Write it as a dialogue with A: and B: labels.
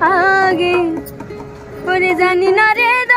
A: আগে। ওরে জানি না রে